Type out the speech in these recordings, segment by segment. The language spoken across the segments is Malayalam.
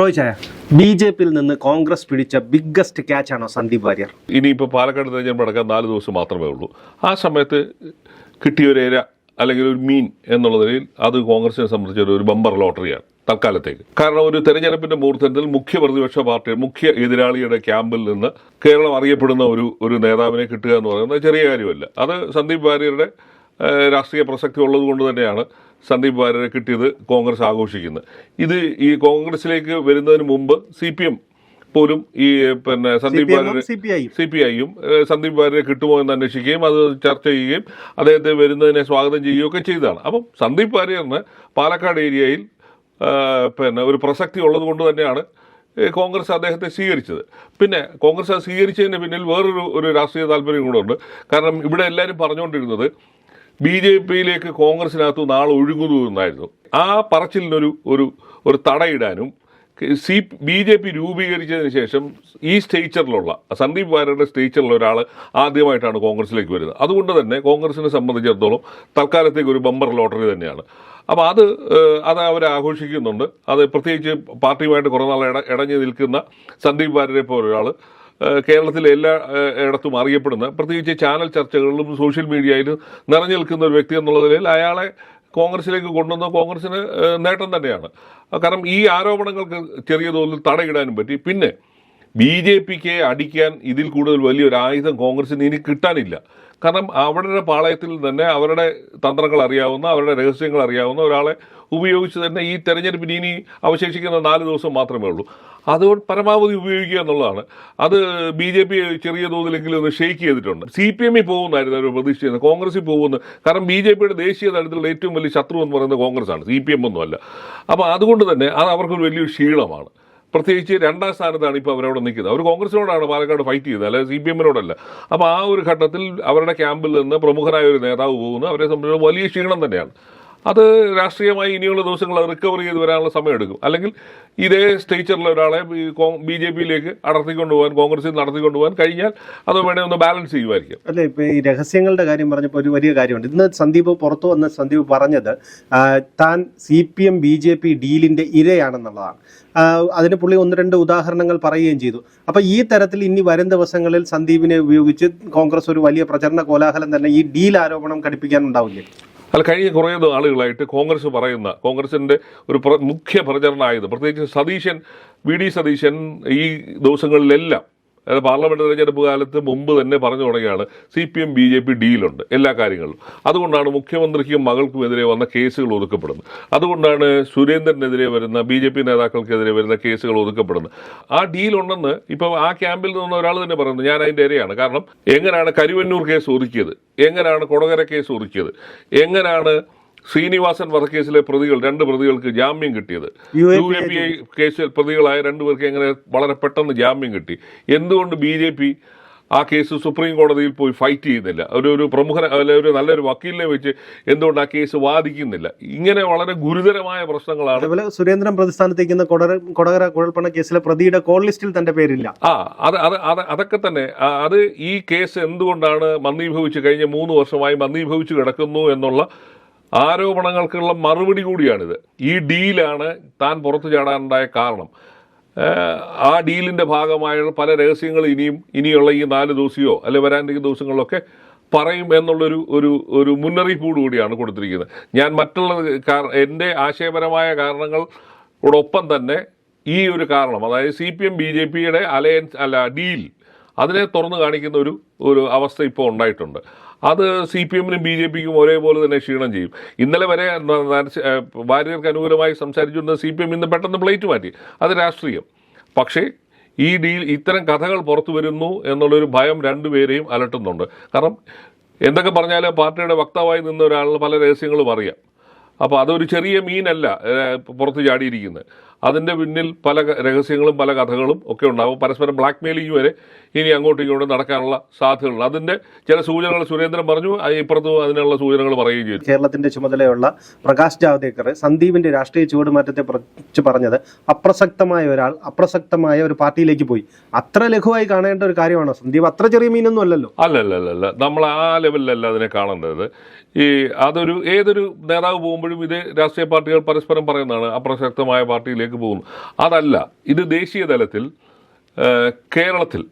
റോയ് ചായ. ബി ജെ പിയിൽ നിന്ന് കോൺഗ്രസ് പിടിച്ച ബിഗ്ഗസ്റ്റ് ക്യാച്ച് ആണോ സന്ദീപ് വാര്യർ? ഇനിയിപ്പോൾ പാലക്കാട് തെരഞ്ഞെടുപ്പ് നടക്കാൻ നാല് ദിവസം മാത്രമേ ഉള്ളൂ. ആ സമയത്ത് കിട്ടിയ ഒരു ഇര അല്ലെങ്കിൽ ഒരു മീൻ എന്നുള്ള നിലയിൽ അത് കോൺഗ്രസിനെ സംബന്ധിച്ച ഒരു ബമ്പർ ലോട്ടറിയാണ് തൽക്കാലത്തേക്ക്. കാരണം ഒരു തെരഞ്ഞെടുപ്പിന്റെ മുഹൂർത്തത്തിൽ മുഖ്യ പ്രതിപക്ഷ പാർട്ടി മുഖ്യ എതിരാളിയുടെ ക്യാമ്പിൽ നിന്ന് കേരളം അറിയപ്പെടുന്ന ഒരു ഒരു നേതാവിനെ കിട്ടുക എന്ന് പറയുന്നത് ചെറിയ കാര്യമല്ല. അത് സന്ദീപ് വാര്യരുടെ രാഷ്ട്രീയ പ്രസക്തി ഉള്ളത് കൊണ്ട് തന്നെയാണ്. സന്ദീപ് വാര്യരെ കിട്ടിയത് കോൺഗ്രസ് ആഘോഷിക്കുന്നത് ഇത് ഈ കോൺഗ്രസിലേക്ക് വരുന്നതിന് മുമ്പ് സി പി എം പോലും ഈ പിന്നെ സന്ദീപ് വാര്യരെ സി പി ഐയും സന്ദീപ് വാര്യരെ കിട്ടുമോ എന്ന് അന്വേഷിക്കുകയും അത് ചർച്ച ചെയ്യുകയും അദ്ദേഹത്തെ വരുന്നതിനെ സ്വാഗതം ചെയ്യുകയൊക്കെ ചെയ്തതാണ്. അപ്പം സന്ദീപ് വാര്യറിന് പാലക്കാട് ഏരിയയിൽ പിന്നെ ഒരു പ്രസക്തി ഉള്ളത് കൊണ്ട് തന്നെയാണ് കോൺഗ്രസ് അദ്ദേഹത്തെ സ്വീകരിച്ചത്. പിന്നെ കോൺഗ്രസ് അത് സ്വീകരിച്ചതിന് പിന്നിൽ വേറൊരു ഒരു രാഷ്ട്രീയ താല്പര്യം കൂടെ ഉണ്ട്. കാരണം ഇവിടെ എല്ലാവരും പറഞ്ഞുകൊണ്ടിരുന്നത് ബി ജെ പിയിലേക്ക് കോൺഗ്രസിനകത്ത് നാളെ ഒഴുകുന്നു എന്നായിരുന്നു. ആ പറച്ചിലിനൊരു ഒരു ഒരു തടയിടാനും സി ബി ജെ പി രൂപീകരിച്ചതിന് ശേഷം ഈ സ്റ്റേച്ചറിലുള്ള സന്ദീപ് വാര്യരുടെ സ്റ്റേച്ചറിലുള്ള ഒരാൾ ആദ്യമായിട്ടാണ് കോൺഗ്രസിലേക്ക് വരുന്നത്. അതുകൊണ്ട് തന്നെ കോൺഗ്രസിനെ സംബന്ധിച്ചിടത്തോളം തൽക്കാലത്തേക്ക് ഒരു ബമ്പർ ലോട്ടറി തന്നെയാണ്. അപ്പോൾ അത് അത് അവർ ആഘോഷിക്കുന്നുണ്ട്. അത് പ്രത്യേകിച്ച് പാർട്ടിയുമായിട്ട് കുറേ നാൾ ഇട ഇടഞ്ഞു നിൽക്കുന്ന സന്ദീപ് വാര്യരെ പോലൊരാൾ കേരളത്തിലെ എല്ലാ ഇടത്തും അറിയപ്പെടുന്ന പ്രത്യേകിച്ച് ചാനൽ ചർച്ചകളിലും സോഷ്യൽ മീഡിയയിലും നിറഞ്ഞു നിൽക്കുന്ന ഒരു വ്യക്തി എന്നുള്ള നിലയിൽ അയാളെ കോൺഗ്രസിലേക്ക് കൊണ്ടുവന്ന കോൺഗ്രസിന് നേട്ടം തന്നെയാണ്. കാരണം ഈ ആരോപണങ്ങൾക്ക് ചെറിയ തോതിൽ തടയിടാനും പറ്റി. പിന്നെ ബി ജെ പിക്ക് അടിക്കാൻ ഇതിൽ കൂടുതൽ വലിയൊരു ആയുധം കോൺഗ്രസിന് ഇനി കിട്ടാനില്ല. കാരണം അവരുടെ പാളയത്തിൽ തന്നെ അവരുടെ തന്ത്രങ്ങൾ അറിയാവുന്ന അവരുടെ രഹസ്യങ്ങൾ അറിയാവുന്ന ഒരാളെ ഉപയോഗിച്ച് തന്നെ ഈ തെരഞ്ഞെടുപ്പിന് ഇനി അവശേഷിക്കുന്ന നാല് ദിവസം മാത്രമേ ഉള്ളൂ. അതുകൊണ്ട് പരമാവധി ഉപയോഗിക്കുക എന്നുള്ളതാണ്. അത് ബി ജെ പി ചെറിയ തോതിലെങ്കിലും ഒന്ന് ഷെയ്ക്ക് ചെയ്തിട്ടുണ്ട്. സി പി എമ്മിൽ പോകുന്നായിരുന്നു അവർ പ്രതീക്ഷിച്ചത് കോൺഗ്രസിൽ പോകുന്നു. കാരണം ബി ജെ പിയുടെ ദേശീയ തലത്തിലുള്ള ഏറ്റവും വലിയ ശത്രു എന്ന് പറയുന്നത് കോൺഗ്രസ് ആണ് സി പി എം ഒന്നുമല്ല. അപ്പോൾ അതുകൊണ്ട് തന്നെ അത് അവർക്കൊരു വലിയൊരു ക്ഷീണമാണ്. പ്രത്യേകിച്ച് രണ്ടാം സ്ഥാനത്താണ് ഇപ്പോൾ അവരവിടെ നിൽക്കുന്നത്. അവർ കോൺഗ്രസിനോടാണ് പാലക്കാട് ഫൈറ്റ് ചെയ്തത് അല്ലെങ്കിൽ സി പി എമ്മിനോടല്ല. അപ്പോൾ ആ ഒരു ഘട്ടത്തിൽ അവരുടെ ക്യാമ്പിൽ നിന്ന് പ്രമുഖരായ ഒരു നേതാവ് പോകുന്നു. അവരെ സംബന്ധിച്ച് വലിയ ക്ഷീണം തന്നെയാണ്. അത് രാഷ്ട്രീയമായി ഇനിയുള്ള ദിവസങ്ങൾ റിക്കവർ ചെയ്ത് വരാനുള്ള സമയമെടുക്കും. അല്ലെങ്കിൽ ഇതേ സ്റ്റേച്ചറിലെ ഒരാളെ ബി ജെ പിയിലേക്ക് അടർത്തിക്കൊണ്ടുപോകാൻ കോൺഗ്രസിൽ നടത്തിക്കൊണ്ടുപോകാൻ കഴിഞ്ഞാൽ അത് വേണേ ഒന്ന് ബാലൻസ് ചെയ്യുമായിരിക്കും. അല്ലെ ഇപ്പൊ ഈ രഹസ്യങ്ങളുടെ കാര്യം പറഞ്ഞപ്പോൾ ഒരു വലിയ കാര്യമുണ്ട്. ഇന്ന് സന്ദീപ് പുറത്തു വന്ന സന്ദീപ് പറഞ്ഞത് താൻ C P M B J P ഡീലിന്റെ ഇരയാണെന്നുള്ളതാണ്. അതിന് പുള്ളി ഒന്ന് രണ്ട് ഉദാഹരണങ്ങൾ പറയുകയും ചെയ്തു. അപ്പൊ ഈ തരത്തിൽ ഇനി വരും ദിവസങ്ങളിൽ സന്ദീപിനെ ഉപയോഗിച്ച് കോൺഗ്രസ് ഒരു വലിയ പ്രചരണ കോലാഹലം തന്നെ ഈ ഡീൽ ആരോപണം ഘടിപ്പിക്കാനുണ്ടാവില്ലേ അല്ല കഴിഞ്ഞ കുറേ നാളുകളായിട്ട് കോൺഗ്രസ് പറയുന്ന കോൺഗ്രസിന്റെ ഒരു മുഖ്യ പ്രചരണമായത് പ്രത്യേകിച്ച് സതീശൻ വി ഡി സതീശൻ ഈ ദിവസങ്ങളിലെല്ലാം അതായത് പാർലമെന്റ് തെരഞ്ഞെടുപ്പ് കാലത്ത് മുമ്പ് തന്നെ പറഞ്ഞു തുടങ്ങിയാണ് C P M B J P ഡീലുണ്ട് എല്ലാ കാര്യങ്ങളും. അതുകൊണ്ടാണ് മുഖ്യമന്ത്രിക്കും മകൾക്കുമെതിരെ വന്ന കേസുകൾ ഒതുക്കപ്പെടുന്നത്. അതുകൊണ്ടാണ് സുരേന്ദ്രനെതിരെ വരുന്ന ബി ജെ പി നേതാക്കൾക്കെതിരെ വരുന്ന കേസുകൾ ഒതുക്കപ്പെടുന്നത്. ആ ഡീലുണ്ടെന്ന് ഇപ്പം ആ ക്യാമ്പിൽ നിന്ന് ഒരാൾ തന്നെ പറയുന്നത് ഞാൻ അതിന്റെ ഇരയാണ്. കാരണം എങ്ങനെയാണ് കരുവന്നൂർ കേസ് ഒതുക്കിയത്? എങ്ങനെയാണ് കൊടകര കേസ് ഒതുക്കിയത്? എങ്ങനെയാണ് ശ്രീനിവാസൻ വധക്കേസിലെ പ്രതികൾ രണ്ട് പ്രതികൾക്ക് ജാമ്യം കിട്ടിയത്. യു എ പി ഐ കേസിൽ പ്രതികളായ രണ്ടുപേർക്ക് എങ്ങനെ വളരെ പെട്ടെന്ന് ജാമ്യം കിട്ടി? എന്തുകൊണ്ട് ബി ജെ പി ആ കേസ് സുപ്രീം കോടതിയിൽ പോയി ഫൈറ്റ് ചെയ്യുന്നില്ല? ഒരു ഒരു പ്രമുഖ അല്ലെ ഒരു നല്ലൊരു വക്കീലിനെ വെച്ച് എന്തുകൊണ്ട് ആ കേസ് വാദിക്കുന്നില്ല? ഇങ്ങനെ വളരെ ഗുരുതരമായ പ്രശ്നങ്ങളാണ്. അതുപോലെ സുരേന്ദ്രൻ പ്രതിസ്ഥാനത്തേക്കുന്ന കൊടര കൊടകര കുഴൽപ്പണ കേസിലെ പ്രതിയുടെ കോൾ ലിസ്റ്റിൽ തന്റെ പേരില്ല. ആ അത് അത് അത് അതൊക്കെ തന്നെ അത് ഈ കേസ് എന്തുകൊണ്ടാണ് മന്ദീഭവിച്ച് കഴിഞ്ഞ മൂന്ന് വർഷമായി മന്ദീഭവിച്ച് കിടക്കുന്നു എന്നുള്ള ആരോപണങ്ങൾക്കുള്ള മറുപടി കൂടിയാണിത്. ഈ ഡീലാണ് താൻ പുറത്തു ചാടാനുണ്ടായ കാരണം. ആ ഡീലിന്റെ ഭാഗമായുള്ള പല രഹസ്യങ്ങൾ ഇനിയും ഇനിയുള്ള ഈ നാല് ദിവസമോ അല്ലെ വരാനിരിക്കുന്ന ദിവസങ്ങളിലൊക്കെ പറയും എന്നുള്ളൊരു ഒരു ഒരു മുന്നറിയിപ്പോടു കൂടിയാണ് കൊടുത്തിരിക്കുന്നത്. ഞാൻ മറ്റുള്ള എന്റെ ആശയപരമായ കാരണങ്ങളോടൊപ്പം തന്നെ ഈ ഒരു കാരണം അതായത് C P M B J പിയുടെ അലയൻസ് അല്ല ഡീൽ അതിനെ തുറന്നു കാണിക്കുന്ന ഒരു ഒരു അവസ്ഥ ഇപ്പോൾ ഉണ്ടായിട്ടുണ്ട്. അത് സി പി എമ്മിനും ബി ജെ പിക്കും ഒരേപോലെ തന്നെ ക്ഷീണം ചെയ്യും. ഇന്നലെ വരെ വാര്യർക്ക് അനുകൂലമായി സംസാരിച്ചിരുന്ന സി പി എം ഇന്ന് പെട്ടെന്ന് പ്ലേറ്റ് മാറ്റി. അത് രാഷ്ട്രീയം. പക്ഷേ ഈ ഡീൽ ഇത്തരം കഥകൾ പുറത്തു വരുന്നു എന്നുള്ളൊരു ഭയം രണ്ടുപേരെയും അലട്ടുന്നുണ്ട്. കാരണം എന്തൊക്കെ പറഞ്ഞാലും പാർട്ടിയുടെ വക്താവായി നിന്ന ഒരാളിന് പല രഹസ്യങ്ങളും അറിയാം. അപ്പോൾ അതൊരു ചെറിയ മീനല്ല പുറത്ത് ചാടിയിരിക്കുന്നത് അതിന്റെ പിന്നിൽ പല രഹസ്യങ്ങളും പല കഥകളും ഒക്കെ ഉണ്ടാകും പരസ്പരം ബ്ലാക്ക് മെയിലിംഗ് വരെ ഇനി അങ്ങോട്ടും ഇങ്ങോട്ടും നടക്കാനുള്ള സാധ്യതകളുണ്ട്. അതിന്റെ ചില സൂചനകൾ സുരേന്ദ്രൻ പറഞ്ഞു ഇപ്പുറത്ത് അതിനുള്ള സൂചനകൾ പറയുകയും ചെയ്തു. കേരളത്തിന്റെ ചുമതലയുള്ള പ്രകാശ് ജാവ്ദേക്കർ സന്ദീപിന്റെ രാഷ്ട്രീയ ചുവടുമാറ്റത്തെ കുറിച്ച് പറഞ്ഞത് അപ്രസക്തമായ ഒരാൾ അപ്രസക്തമായ ഒരു പാർട്ടിയിലേക്ക് പോയി. അത്ര ലഘുവായി കാണേണ്ട ഒരു കാര്യമാണോ? സന്ദീപ് അത്ര ചെറിയ മീനൊന്നും അല്ലല്ലോ. അല്ല അല്ല അല്ല അല്ല നമ്മൾ ആ ലെവലിലല്ല അതിനെ കാണേണ്ടത്. ഈ അതൊരു ഏതൊരു നേതാവ് പോകുമ്പോഴും ഇത് രാഷ്ട്രീയ പാർട്ടികൾ പരസ്പരം പറയുന്നതാണ് അപ്രസക്തമായ പാർട്ടിയിലേക്ക് പോകുന്നു. അതല്ല ഇത് ദേശീയ തലത്തിൽ കേരളത്തിൽ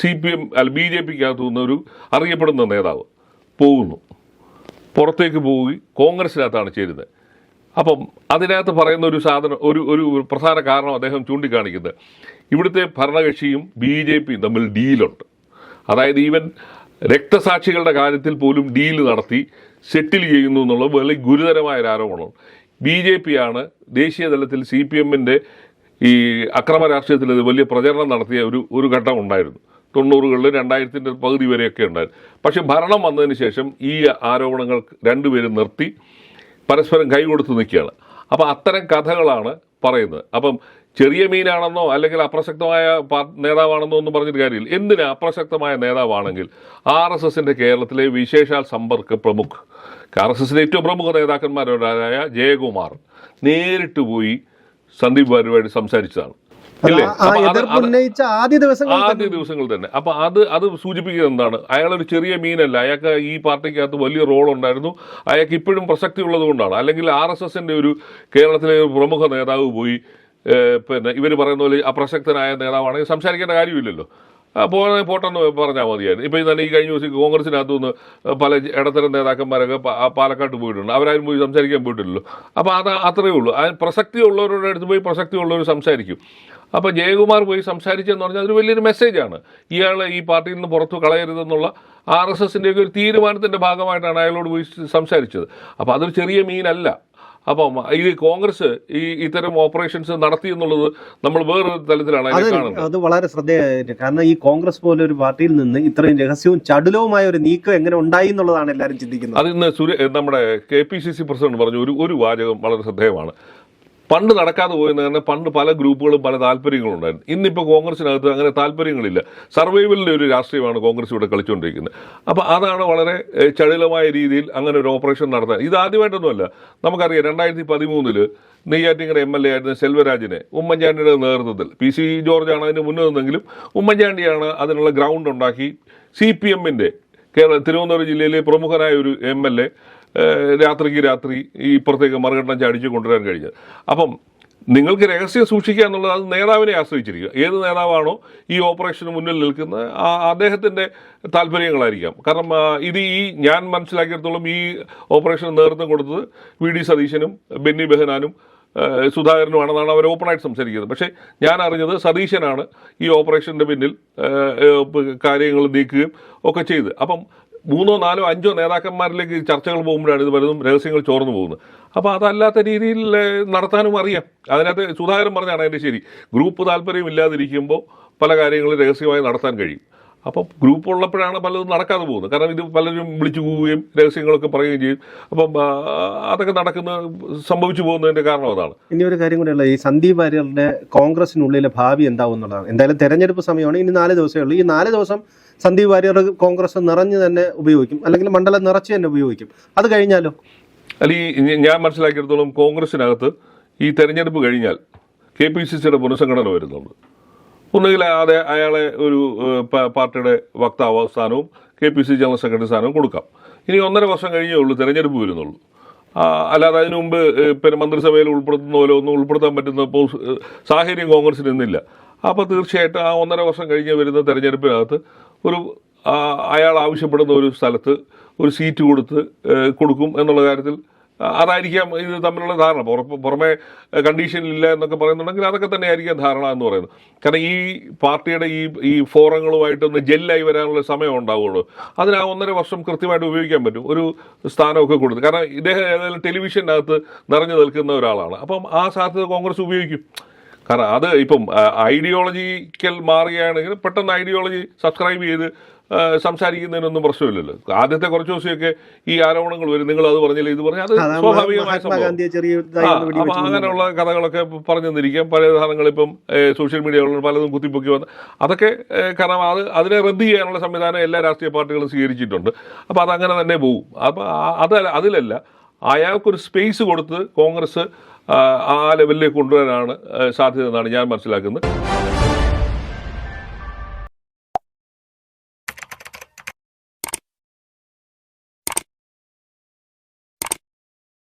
സി പി എം അല്ല ബി ജെ പിക്കകത്തു നിന്നൊരു അറിയപ്പെടുന്ന നേതാവ് പോകുന്നു. പുറത്തേക്ക് പോയി കോൺഗ്രസിനകത്താണ് ചേരുന്നത്. അപ്പം അതിനകത്ത് പറയുന്ന ഒരു സാധനം ഒരു ഒരു പ്രധാന കാരണം അദ്ദേഹം ചൂണ്ടിക്കാണിക്കുന്നത്. ഇവിടുത്തെ ഭരണകക്ഷിയും ബി ജെ പിയും തമ്മിൽ ഡീലുണ്ട് അതായത് ഈവൻ രക്തസാക്ഷികളുടെ കാര്യത്തിൽ പോലും ഡീൽ നടത്തി സെറ്റിൽ ചെയ്യുന്നു എന്നുള്ള വലിയ ഗുരുതരമായ ഒരു ആരോപണമാണ് ബി ജെ പി ആണ് ദേശീയ തലത്തിൽ സി പി എമ്മിന്റെ ഈ അക്രമ രാഷ്ട്രീയത്തിൽ ഇത് വലിയ പ്രചരണം നടത്തിയ ഒരു ഒരു ഘട്ടം ഉണ്ടായിരുന്നു. തൊണ്ണൂറുകളിൽ രണ്ടായിരത്തിന്റെ പകുതി വരെയൊക്കെ ഉണ്ടായിരുന്നു. പക്ഷേ ഭരണം വന്നതിന് ശേഷം ഈ ആരോപണങ്ങൾ രണ്ടുപേരും നിർത്തി പരസ്പരം കൈ കൊടുത്ത് നിൽക്കുകയാണ്. അപ്പം അത്തരം കഥകളാണ് പറയുന്നത്. അപ്പം ചെറിയ മീനാണെന്നോ അല്ലെങ്കിൽ അപ്രസക്തമായ നേതാവാണെന്നോ ഒന്നും പറഞ്ഞിട്ട് കാര്യമില്ല. എന്തിനാ അപ്രസക്തമായ നേതാവാണെങ്കിൽ ആർ എസ് എസിന്റെ കേരളത്തിലെ വിശേഷാൽ സമ്പർക്ക് പ്രമുഖ്. ആർ എസ് എസിന്റെ ഏറ്റവും പ്രമുഖ നേതാക്കന്മാരോടായ ജയകുമാർ നേരിട്ട് പോയി സന്ദീപ് ബാരുമായിട്ട് സംസാരിച്ചതാണ്. ആദ്യ ദിവസങ്ങൾ തന്നെ. അപ്പൊ അത് അത് സൂചിപ്പിക്കുന്നത് എന്താണ്? അയാളൊരു ചെറിയ മീനല്ല. അയാൾക്ക് ഈ പാർട്ടിക്കകത്ത് വലിയ റോൾ ഉണ്ടായിരുന്നു. അയാൾക്ക് ഇപ്പോഴും പ്രസക്തി ഉള്ളത് കൊണ്ടാണ് അല്ലെങ്കിൽ ആർ എസ് എസിന്റെ ഒരു കേരളത്തിലെ ഒരു പ്രമുഖ നേതാവ് പോയി പിന്നെ ഇവർ പറയുന്ന പോലെ അപ്രസക്തനായ നേതാവാണെങ്കിൽ സംസാരിക്കേണ്ട കാര്യമില്ലല്ലോ. അപ്പോൾ പോട്ടെന്ന് പറഞ്ഞാൽ മതിയായിരുന്നു. ഇപ്പം തന്നെ ഈ കഴിഞ്ഞ ദിവസം കോൺഗ്രസിനകത്തു നിന്ന് പല ഇടത്തരം നേതാക്കന്മാരൊക്കെ പാലക്കാട്ട് പോയിട്ടുണ്ട്. അവരാരും പോയി സംസാരിക്കാൻ പോയിട്ടില്ലല്ലോ. അപ്പോൾ അത് അത്രയേ ഉള്ളൂ. അതിന് പ്രസക്തി ഉള്ളവരുടെ അടുത്ത് പോയി പ്രസക്തി ഉള്ളവർ സംസാരിക്കും. അപ്പോൾ ജയകുമാർ പോയി സംസാരിച്ചെന്ന് പറഞ്ഞാൽ അതൊരു വലിയൊരു മെസ്സേജാണ്. ഇയാളെ ഈ പാർട്ടിയിൽ നിന്ന് പുറത്തു കളയരുതെന്നുള്ള ആർ എസ് എസിന്റെയൊക്കെ ഒരു തീരുമാനത്തിന്റെ ഭാഗമായിട്ടാണ് അയാളോട് പോയി സംസാരിച്ചത്. അപ്പോൾ അതൊരു ചെറിയ മീനല്ല. അപ്പം ഈ കോൺഗ്രസ് ഈ ഇത്തരം ഓപ്പറേഷൻസ് നടത്തി എന്നുള്ളത് നമ്മൾ വേറൊരു തലത്തിലാണ് അത് കാണുന്നത്. അത് വളരെ ശ്രദ്ധേയമായിട്ട്. കാരണം ഈ കോൺഗ്രസ് പോലെ ഒരു പാർട്ടിയിൽ നിന്ന് ഇത്രയും രഹസ്യവും ചടുലവുമായ ഒരു നീക്കം എങ്ങനെ ഉണ്ടായി എന്നുള്ളതാണ് എല്ലാവരും ചിന്തിക്കുന്നത്. അത് ഇന്ന് നമ്മുടെ K P C C president പറഞ്ഞു ഒരു ഒരു വാചകം വളരെ ശ്രദ്ധേയമാണ്. പണ്ട് നടക്കാതെ പോയെന്ന് കാരണം പണ്ട് പല ഗ്രൂപ്പുകളും പല താല്പര്യങ്ങളും ഉണ്ടായിരുന്നു. ഇന്നിപ്പോൾ കോൺഗ്രസിനകത്ത് അങ്ങനെ താല്പര്യങ്ങളില്ല. സർവൈവലിന്റെ ഒരു രാഷ്ട്രീയമാണ് കോൺഗ്രസ് ഇവിടെ കളിച്ചുകൊണ്ടിരിക്കുന്നത്. അപ്പോൾ അതാണ് വളരെ ചടുലമായ രീതിയിൽ അങ്ങനെ ഒരു ഓപ്പറേഷൻ നടത്താൻ ഇത് ആദ്യമായിട്ടൊന്നുമല്ല. നമുക്കറിയാം രണ്ടായിരത്തി പതിമൂന്നിൽ നെയ്യാറ്റിങ്ങര എം എൽ എ ആയിരുന്ന സെൽവരാജിനെ ഉമ്മൻചാണ്ടിയുടെ നേതൃത്വത്തിൽ പി സി ജോർജാണ് അതിന് മുന്നിൽ നിന്നെങ്കിലും ഉമ്മൻചാണ്ടിയാണ് അതിനുള്ള ഗ്രൗണ്ട് ഉണ്ടാക്കി സി പി എമ്മിന്റെ കേരള തിരുവനന്തപുരം ജില്ലയിലെ പ്രമുഖനായ ഒരു എം എൽ എ രാത്രിക്ക് രാത്രി ഈ ഇപ്പുറത്തേക്ക് മറുകണ്ഠം ചാടിച്ച് കൊണ്ടുവരാൻ കഴിഞ്ഞത് അപ്പം നിങ്ങൾക്ക് രഹസ്യം സൂക്ഷിക്കുക എന്നുള്ളത് അത് നേതാവിനെ ആശ്രയിച്ചിരിക്കുക. ഏത് നേതാവാണോ ഈ ഓപ്പറേഷന് മുന്നിൽ നിൽക്കുന്നത് ആ അദ്ദേഹത്തിന്റെ താല്പര്യങ്ങളായിരിക്കാം. കാരണം ഇത് ഈ ഞാൻ മനസ്സിലാക്കിയിടത്തോളം ഈ ഓപ്പറേഷൻ നേതൃത്വം കൊടുത്തത് വി ഡി സതീശനും ബെന്നി ബെഹനാനും സുധാകരനും സുധാകരനുമാണെന്നാണ് അവർ ഓപ്പണായിട്ട് സംസാരിക്കുന്നത്. പക്ഷേ ഞാൻ അറിഞ്ഞത് സതീശനാണ് ഈ ഓപ്പറേഷന്റെ പിന്നിൽ കാര്യങ്ങൾ നീക്കുകയും ഒക്കെ ചെയ്ത്. അപ്പം മൂന്നോ നാലോ അഞ്ചോ നേതാക്കന്മാരിലേക്ക് ചർച്ചകൾ പോകുമ്പോഴാണ് ഇത് പലതും രഹസ്യങ്ങൾ ചോർന്നു പോകുന്നത്. അപ്പോൾ അതല്ലാത്ത രീതിയിൽ നടത്താനും അറിയാം. അതിനകത്ത് സുധാകരൻ പറഞ്ഞാണ് അതിന്റെ ശരി. ഗ്രൂപ്പ് താല്പര്യം ഇല്ലാതിരിക്കുമ്പോൾ പല കാര്യങ്ങളും രഹസ്യമായി നടത്താൻ കഴിയും. അപ്പം ഗ്രൂപ്പ് ഉള്ളപ്പോഴാണ് പലതും നടക്കാതെ പോകുന്നത്. കാരണം ഇത് പലരും വിളിച്ചു പോവുകയും രഹസ്യങ്ങളൊക്കെ പറയുകയും ചെയ്യും. അപ്പം അതൊക്കെ നടക്കുന്ന സംഭവിച്ചു പോകുന്നതിന്റെ കാരണം അതാണ്. ഇനി ഒരു കാര്യം കൂടെയുള്ള ഈ സന്ദീപ് വാര്യരുടെ കോൺഗ്രസിനുള്ളിലെ ഭാവി എന്താവും എന്നുള്ളതാണ് എന്തായാലും തെരഞ്ഞെടുപ്പ് സമയമാണ്. ഇനി നാല് ദിവസമേ ഉള്ളൂ. ഈ നാല് ദിവസം സന്ദീപ് വാര്യർ കോൺഗ്രസ് നിറഞ്ഞു തന്നെ ഉപയോഗിക്കും. അല്ലെങ്കിൽ മണ്ഡലം നിറച്ച് തന്നെ ഉപയോഗിക്കും. അത് കഴിഞ്ഞാലോ? അല്ല ഈ ഞാൻ മനസ്സിലാക്കിയിടത്തോളം കോൺഗ്രസിനകത്ത് ഈ തെരഞ്ഞെടുപ്പ് കഴിഞ്ഞാൽ കെ പി സി സിയുടെ പുനഃസംഘടന വരുന്നുണ്ട്. ഒന്നുകിൽ അതെ അയാളെ ഒരു പാർട്ടിയുടെ വക്താവ് സ്ഥാനവും K P C general secretary സ്ഥാനവും കൊടുക്കാം. ഇനി ഒന്നര വർഷം കഴിഞ്ഞേ ഉള്ളൂ തെരഞ്ഞെടുപ്പ് വരുന്നുള്ളൂ. അല്ലാതെ അതിനു മുമ്പ് പിന്നെ മന്ത്രിസഭയിൽ ഉൾപ്പെടുത്തുന്ന പോലെ ഒന്നും ഉൾപ്പെടുത്താൻ പറ്റുന്ന സാഹചര്യം കോൺഗ്രസിന് ഇന്നില്ല. അപ്പോൾ തീർച്ചയായിട്ടും ആ ഒന്നര വർഷം കഴിഞ്ഞ് വരുന്ന തെരഞ്ഞെടുപ്പിനകത്ത് ഒരു അയാൾ ആവശ്യപ്പെടുന്ന ഒരു സ്ഥലത്ത് ഒരു സീറ്റ് കൊടുത്ത് കൊടുക്കും എന്നുള്ള കാര്യത്തിൽ അതായിരിക്കാം ഇത് തമ്മിലുള്ള ധാരണ. പുറമെ കണ്ടീഷനിലില്ല എന്നൊക്കെ പറയുന്നുണ്ടെങ്കിൽ അതൊക്കെ തന്നെ ആയിരിക്കാം ധാരണ എന്ന് പറയുന്നത്. കാരണം ഈ പാർട്ടിയുടെ ഈ ഈ ഫോറങ്ങളുമായിട്ടൊന്ന് ജെല്ലായി വരാനുള്ള സമയം ഉണ്ടാവുള്ളൂ. അതിന് ആ ഒന്നര വർഷം കൃത്യമായിട്ട് ഉപയോഗിക്കാൻ പറ്റും. ഒരു സ്ഥാനമൊക്കെ കൊടുത്ത്. കാരണം ഇദ്ദേഹം ഏതായാലും ടെലിവിഷനകത്ത് നിറഞ്ഞു നിൽക്കുന്ന ഒരാളാണ്. അപ്പം ആ സാധ്യത കോൺഗ്രസ് ഉപയോഗിക്കും. കാരണം അത് ഇപ്പം ഐഡിയോളജിക്കൽ മാറുകയാണെങ്കിൽ പെട്ടെന്ന് ഐഡിയോളജി സബ്സ്ക്രൈബ് ചെയ്ത് സംസാരിക്കുന്നതിനൊന്നും പ്രശ്നമില്ലല്ലോ. ആദ്യത്തെ കുറച്ച് ദിവസമൊക്കെ ഈ ആരോപണങ്ങൾ വരും. നിങ്ങൾ അത് പറഞ്ഞില്ല ഇത് പറഞ്ഞാൽ അത് സ്വാഭാവികമായി സംഭവം. അപ്പം അപ്പൊ. അങ്ങനെയുള്ള കഥകളൊക്കെ പറഞ്ഞു തന്നിരിക്കാം. പല സാധനങ്ങൾ ഇപ്പം സോഷ്യൽ മീഡിയകളിൽ പലതും കുത്തിപ്പൊക്കി വന്ന്. അതൊക്കെ കാരണം അത് അതിനെ റദ്ദ് ചെയ്യാനുള്ള സംവിധാനം എല്ലാ രാഷ്ട്രീയ പാർട്ടികളും സ്വീകരിച്ചിട്ടുണ്ട്. അപ്പോൾ അതങ്ങനെ തന്നെ പോകും അപ്പോൾ അത് അതിലല്ല. അയാൾക്കൊരു സ്പേസ് കൊടുത്ത് കോൺഗ്രസ് ആ, ലെവലിലേക്ക് കൊണ്ടുവരാനാണ് സാധ്യത എന്നാണ് ഞാൻ മനസ്സിലാക്കുന്നത്.